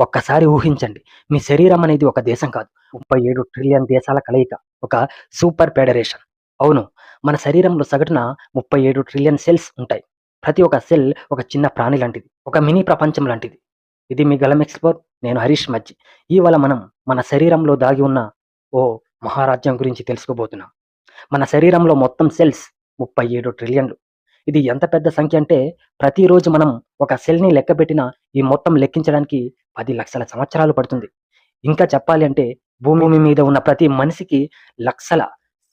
ఒక్కసారి ఊహించండి. మీ శరీరం అనేది ఒక దేశం కాదు. ముప్పై ఏడు ట్రిలియన్ దేశాల కలయిక. ఒక సూపర్ ఫెడరేషన్ అవును. మన శరీరంలో సగటున ముప్పై ఏడు ట్రిలియన్ సెల్స్ ఉంటాయి. ప్రతి ఒక్క సెల్ ఒక చిన్న ప్రాణి లాంటిది. ఒక మినీ ప్రపంచం లాంటిది. ఇది మీ గలం ఎక్స్ప్లోర్ నేను హరీష్ మజ్జి. ఇవాళ మనం మన శరీరంలో దాగి ఉన్న ఓ మహారాజ్యం గురించి తెలుసుకోబోతున్నాం. మన శరీరంలో మొత్తం సెల్స్ ముప్పై ఏడు ట్రిలియన్లు ఇది ఎంత పెద్ద సంఖ్య అంటే ప్రతిరోజు మనం ఒక సెల్ని లెక్క పెట్టిన ఈ మొత్తం లెక్కించడానికి పది లక్షల సంవత్సరాలు పడుతుంది. ఇంకా చెప్పాలి అంటే భూమి మీద ఉన్న ప్రతి మనిషికి లక్షల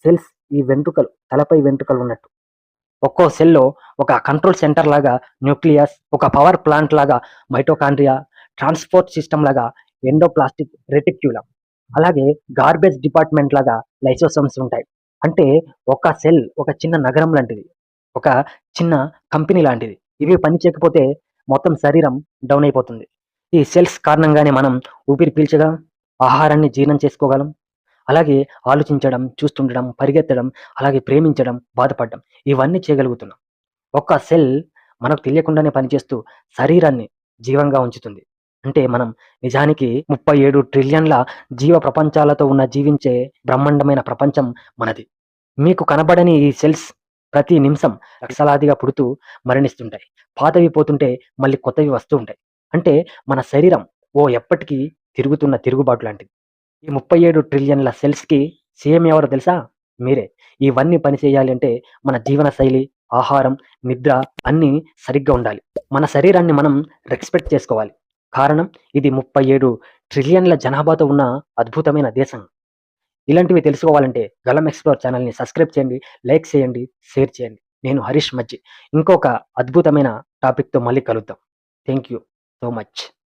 సెల్స్ ఈ వెంట్రుకలు తలపై వెంట్రుకలు ఉన్నట్టు. ఒక్కో సెల్లో ఒక కంట్రోల్ సెంటర్ లాగా న్యూక్లియస్ ఒక పవర్ ప్లాంట్ లాగా మైటోకాండ్రియా ట్రాన్స్పోర్ట్ సిస్టమ్ లాగా ఎండోప్లాస్టిక్ రెటిక్యులం అలాగే గార్బేజ్ డిపార్ట్మెంట్ లాగా లైసోసోమ్స్ ఉంటాయి. అంటే ఒక సెల్ ఒక చిన్న నగరం లాంటిది. ఒక చిన్న కంపెనీ లాంటిది. ఇవి పని చేయకపోతే మొత్తం శరీరం డౌన్ అయిపోతుంది. ఈ సెల్స్ కారణంగానే మనం ఊపిరి పీల్చగా ఆహారాన్ని జీర్ణం చేసుకోగలం. అలాగే ఆలోచించడం చూస్తుండడం పరిగెత్తడం అలాగే ప్రేమించడం బాధపడడం ఇవన్నీ చేయగలుగుతున్నాం. ఒక్క సెల్ మనకు తెలియకుండానే పనిచేస్తూ శరీరాన్ని జీవంగా ఉంచుతుంది. అంటే మనం నిజానికి ముప్పై ఏడు ట్రిలియన్ల జీవ ప్రపంచాలతో ఉన్న జీవించే బ్రహ్మాండమైన ప్రపంచం మనది. మీకు కనబడని ఈ సెల్స్ ప్రతి నిమిషం లక్షలాదిగా పుడుతూ మరణిస్తుంటాయి. పాతవి పోతుంటే మళ్ళీ కొత్తవి వస్తూ ఉంటాయి. అంటే మన శరీరం ఓ ఎప్పటికీ తిరుగుతున్న తిరుగుబాటు లాంటిది. ఈ ముప్పై ఏడు ట్రిలియన్ల సెల్స్కి సీఎం ఎవరో తెలుసా? మీరే. ఇవన్నీ పనిచేయాలి అంటే మన జీవన శైలి ఆహారం నిద్ర అన్నీ సరిగ్గా ఉండాలి. మన శరీరాన్ని మనం రెస్పెక్ట్ చేసుకోవాలి. కారణం ఇది ముప్పై ఏడు ట్రిలియన్ల జనాభాతో ఉన్న అద్భుతమైన దేశం. ఇలాంటివి తెలుసుకోవాలంటే గలం ఎక్స్ప్లోర్ ఛానల్ని సబ్స్క్రైబ్ చేయండి లైక్ చేయండి షేర్ చేయండి. నేను హరీష్ మజ్జి. ఇంకొక అద్భుతమైన టాపిక్తో మళ్ళీ కలుద్దాం. Thank you so much.